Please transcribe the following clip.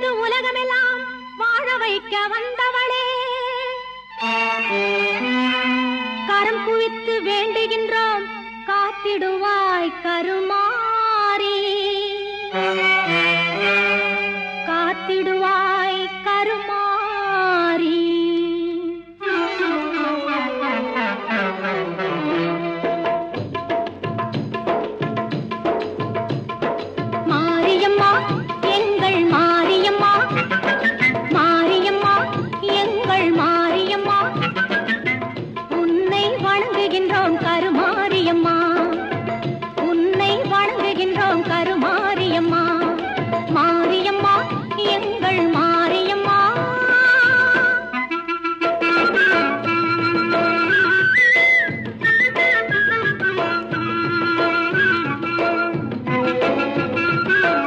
கொடுத்து உலகமெல்லாம் வாழ வைக்க வந்தவளே. கரம் குவித்து வேண்டுகின்றோம் காத்திடுவாய் கருமா. அவள்